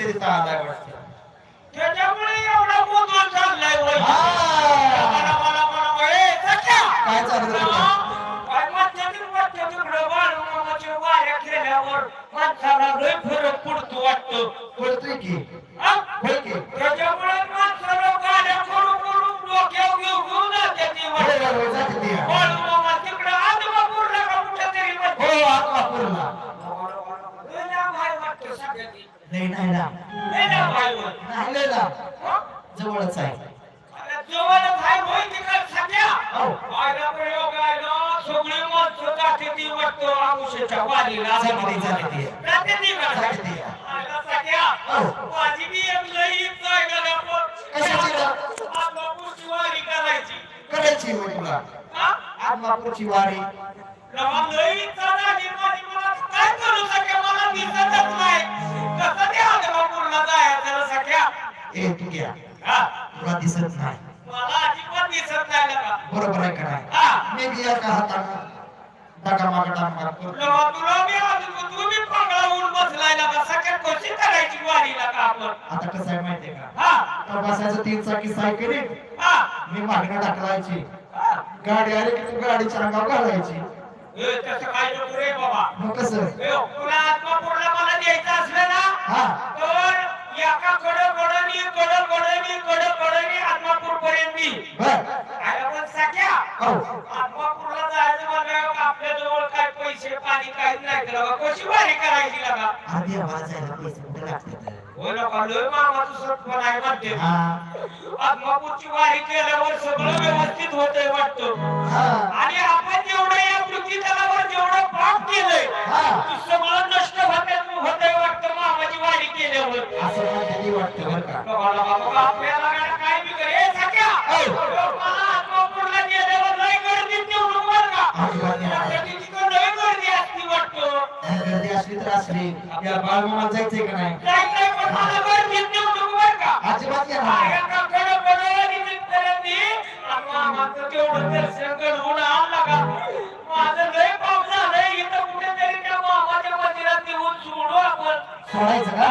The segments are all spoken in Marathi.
परिस्थितीत आलाय वाटतं त्याच्यामुळे एवढा गोंधळ चाललाय. हा. काय चाललं माणसाला लय फरक पडतो वाटतं. पडतोय की? होय की त्याच्यामुळे माणसाला गाड्या करून करून डोक्यावर घेऊन घेऊन जाते ती होय, वाटतं. होय, होय, जाते ती. बाळूमामा तिकडं आजोबापूरला का कुठंतरी म्हणते. हो आत्मापूरला लय लांब आहे वाटतं सगळ्यांनी. नाही नाही ना. वर. हा? जवळच आहे. जवळच आहे होय तिकडं तू हा? तुला दिसत नाही. बरोबर आहे का नाही? हा? मी बी एका हातानं डागा मागा डाग माग करतो तुला मी अजून तू बी पांगळा होऊन बसलाय ना का सगळ्यात कशी करायची वारीला का आपण? आता कसं आहे माहितीये का? हा. तीन चाकी सायकल. हा. मी मागणं ढकलायची. हा. गाडी आली की गाडीच्या अंगावर घालायची. मग कसं? तुला आत्मापूरला मला द्यायचं असलं ना? हा. तर एका कडं कडनी कडं कडनी कडं कडनी आत्मापूर पर्यंत काय आपण सख्या हो. आत्मापूरला जायचं म्हणल्यावर आपल्या जवळ काय पैसे पाणी काही नाही तर कशी वारी करायची लागा आधी जायला पैसे लागतात? हो आहे आत्मापूरची वारी केल्यावर सगळं व्यवस्थित होतंय वाटतं. आणि आपण जेवढं या पृथ्वीतलावर जेवढं पाप केलंय सगळं गर्दी असली या बाळमामाला जायचंय का नाही? अजिबात तेवढं दर्शन घडवून आणला का माझं लय पाप झालंय इथं कुठेतरी त्या मामाच्या मंदिरात येऊन सोडू आपण सोडायचं का?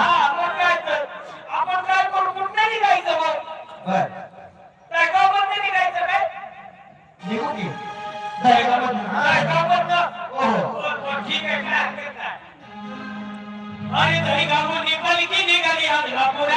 अरे दहीगावून निघाली की निघाली आदलापुराला अरे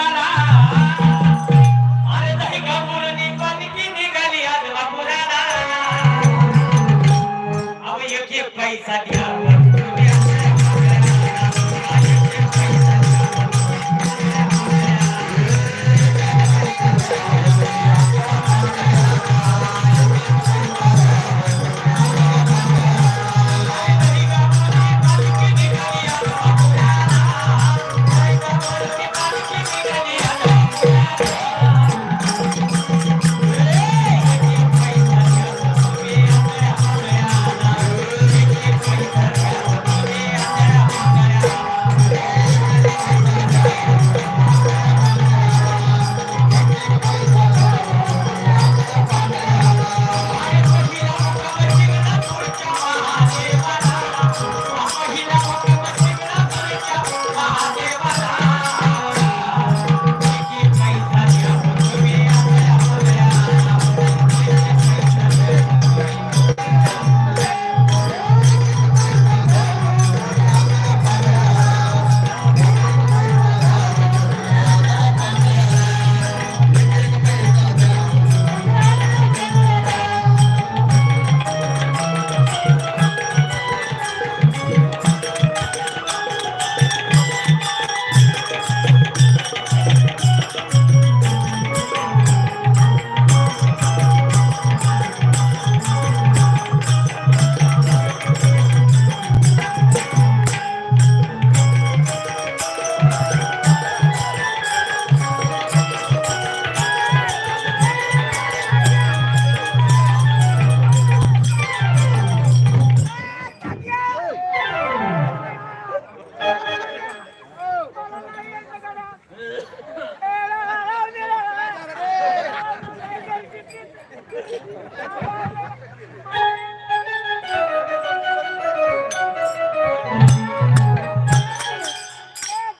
Yeah. Thank you.